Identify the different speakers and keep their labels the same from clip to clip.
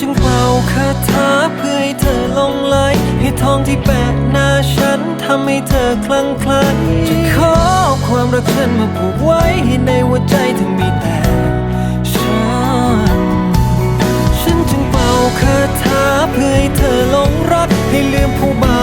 Speaker 1: จึงเป่าคาถาเพื่อให้เธอหลงไหลให้ทองที่แปะหน้าฉันทำให้เธอคลั่งไคล้จะขอความรักฉันมาผูกไว้ให้ในหัวใจเธอมีแต่ฉัน ฉันจึงเป่าคาถาเพื่อให้เธอหลงรักให้ลืมผู้บ่า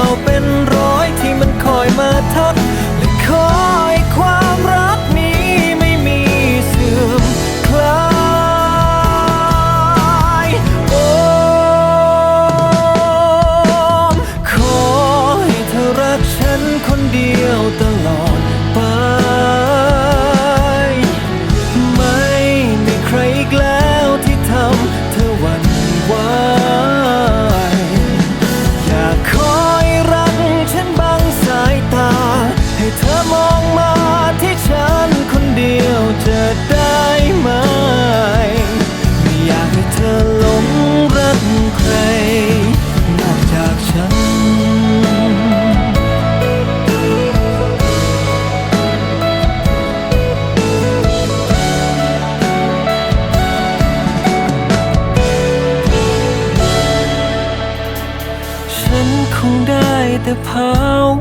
Speaker 1: ฉันคงได้แต่ภา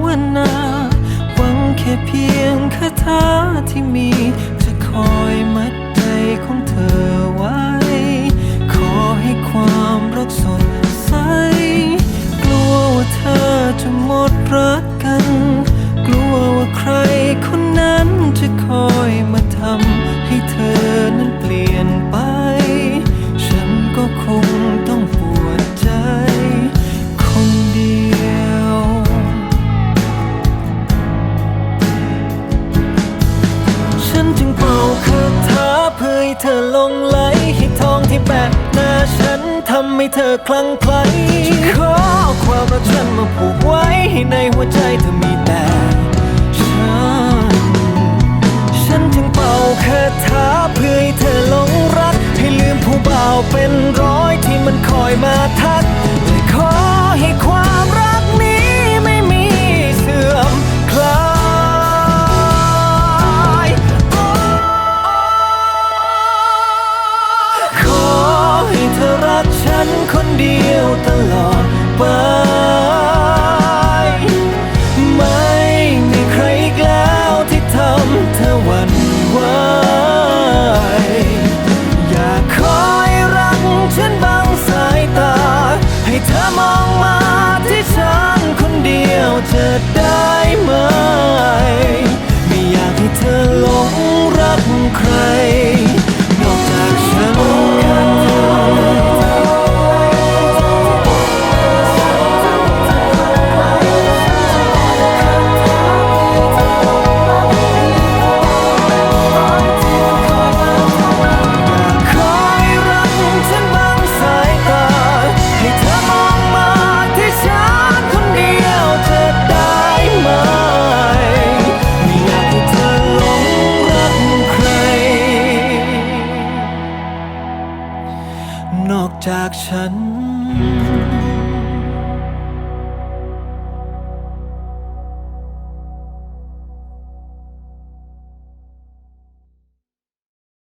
Speaker 1: วนา หวังแค่เพียงคาถาที่มี จะคอยมัดใจของเธอไว้ ขอให้ความรักสดใส กลัวว่าเธอจะหมดรักกัน กลัวว่าใครคนนั้นจะคอย เพื่อให้เธอลงไหลให้ทองที่แปะหน้าฉันทำให้เธอคลั่งไคล้ฉันขอความรักฉันมาผูกไว้ให้ในหัวใจเธอมีแต่ฉัน ฉันจึงเป่าคาถาเพื่อให้เธอหลงรัก ให้ลืมผู้บ่าวเป็นร้อยที่มันคอยมาท นคนเดียวตลอดไป ไม่มีใครอีกแล้วที่ทำเธอหวั่นไหว ฉัน